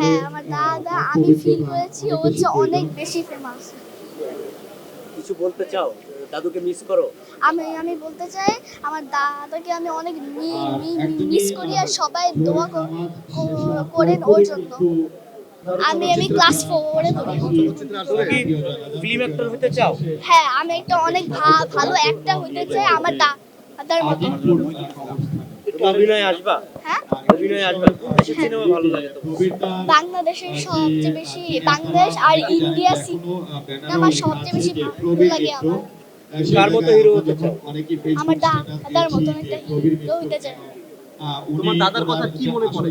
হ্যাঁ আমার দাদা আমি ফিল করেছি ও হচ্ছে অনেক বেশি ফেমাস কিছু বলতে চাও? দাদুকে মিস করো? আমি আমি বলতে চাই আমার দাদাকে আমি অনেক মিস করি আর সবাই দোয়া করেন ওর জন্য। আমি আমি ক্লাস ফোরে পড়ি। ফিল্ম অ্যাক্টর হতে চাও? হ্যাঁ আমি একটা অনেক ভালো একটা হতে চাই আমার দাদার মতো। অভিনয়ে আসবা। অভিনয়ে সিনেমা ভালো লাগে বাংলাদেশের সবচেয়ে বেশি বাংলাদেশ আর ইন্ডিয়া সিনেমা সবচেয়ে বেশি ভালো লাগে আমার। কার মতো হিরো হতে চাও? আমার দাদার মতন একটা হিরো হতে চাই। তোমার দাদার কথা কি মনে পড়ে?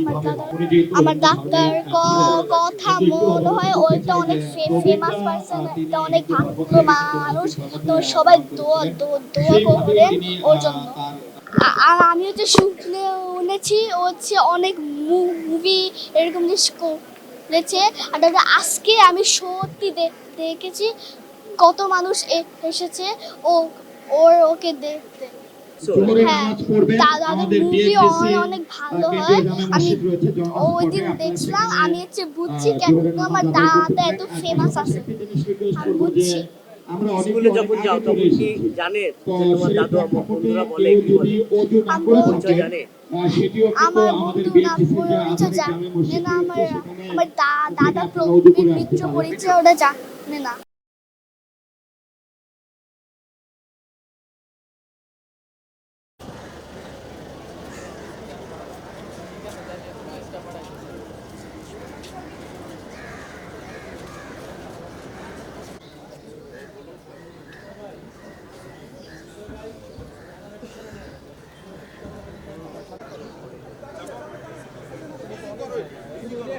আমার দাদা আমার ডাক্তার কথা মনে হয় ওইটা অনেক ফেমাস পার্সন একটা অনেক ভালো মানুষ। তো সবাই দোয়া দো- দোয়া ওর জন্য। আর আমি হচ্ছে শুনে শুনেছি ও হচ্ছে অনেক মুভি এরকম জিনিস করেছে। আর দাদা আজকে আমি সত্যি দেখেছি কত মানুষ এ- এসেছে ও ওর ওকে দেখতে। হ্যাঁ দাদা মুভি অনেক ভালো হয়। আমি ওই দিন দেখছিলাম আমি হচ্ছে বুঝছি কেন আমার দাদা এত ফেমাস আছে। আমি বুঝছি। স্কুলে যখন যাও তখন কি জানে তোমার দাদু আমার বন্ধুরা বলে কি বলে? পরিচয় জানে আমার পরিচয় জানে না আমার আমার দাদা মিত্র পরিচয় ওটা জানে না।